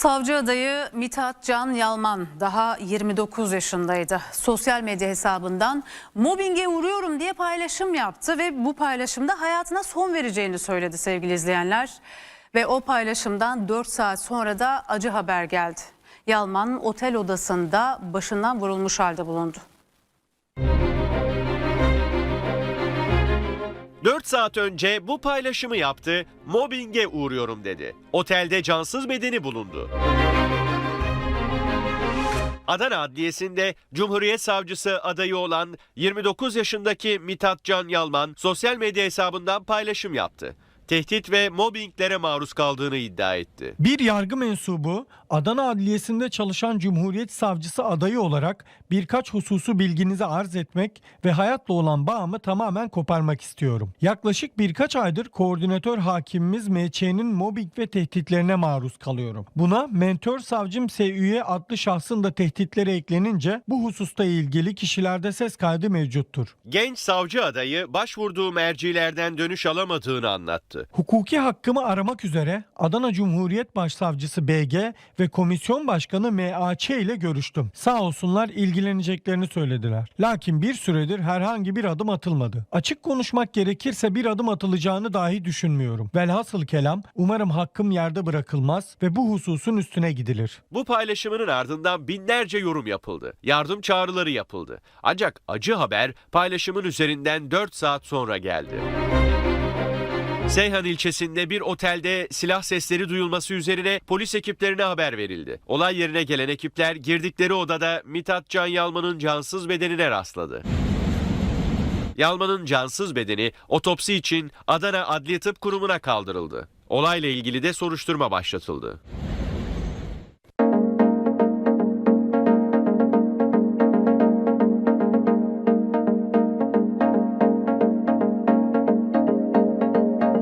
Savcı adayı Mithat Can Yalman daha 29 yaşındaydı. Sosyal medya hesabından mobbinge uğruyorum diye paylaşım yaptı ve bu paylaşımda hayatına son vereceğini söyledi sevgili izleyenler. Ve o paylaşımdan 4 saat sonra da acı haber geldi. Yalman otel odasında başından vurulmuş halde bulundu. 4 saat önce bu paylaşımı yaptı, mobbinge uğruyorum dedi. Otelde cansız bedeni bulundu. Adana Adliyesi'nde Cumhuriyet Savcısı adayı olan 29 yaşındaki Mithat Can Yalman sosyal medya hesabından paylaşım yaptı. Tehdit ve mobbinglere maruz kaldığını iddia etti. Bir yargı mensubu Adana Adliyesi'nde çalışan Cumhuriyet Savcısı adayı olarak birkaç hususu bilginize arz etmek ve hayatla olan bağımı tamamen koparmak istiyorum. Yaklaşık birkaç aydır koordinatör hakimimiz MÇ'nin mobbing ve tehditlerine maruz kalıyorum. Buna mentör savcım SÜ'ye adlı şahsın da tehditleri eklenince bu hususta ilgili kişilerde ses kaydı mevcuttur. Genç savcı adayı başvurduğu mercilerden dönüş alamadığını anlattı. Hukuki hakkımı aramak üzere Adana Cumhuriyet Başsavcısı BG ve Komisyon Başkanı MAÇ ile görüştüm. Sağ olsunlar ilgileneceklerini söylediler. Lakin bir süredir herhangi bir adım atılmadı. Açık konuşmak gerekirse bir adım atılacağını dahi düşünmüyorum. Velhasıl kelam umarım hakkım yerde bırakılmaz ve bu hususun üstüne gidilir. Bu paylaşımının ardından binlerce yorum yapıldı. Yardım çağrıları yapıldı. Ancak acı haber paylaşımın üzerinden 4 saat sonra geldi. Seyhan ilçesinde bir otelde silah sesleri duyulması üzerine polis ekiplerine haber verildi. Olay yerine gelen ekipler girdikleri odada Mithat Can Yalman'ın cansız bedenine rastladı. Yalman'ın cansız bedeni otopsi için Adana Adliye Tıp Kurumu'na kaldırıldı. Olayla ilgili de soruşturma başlatıldı.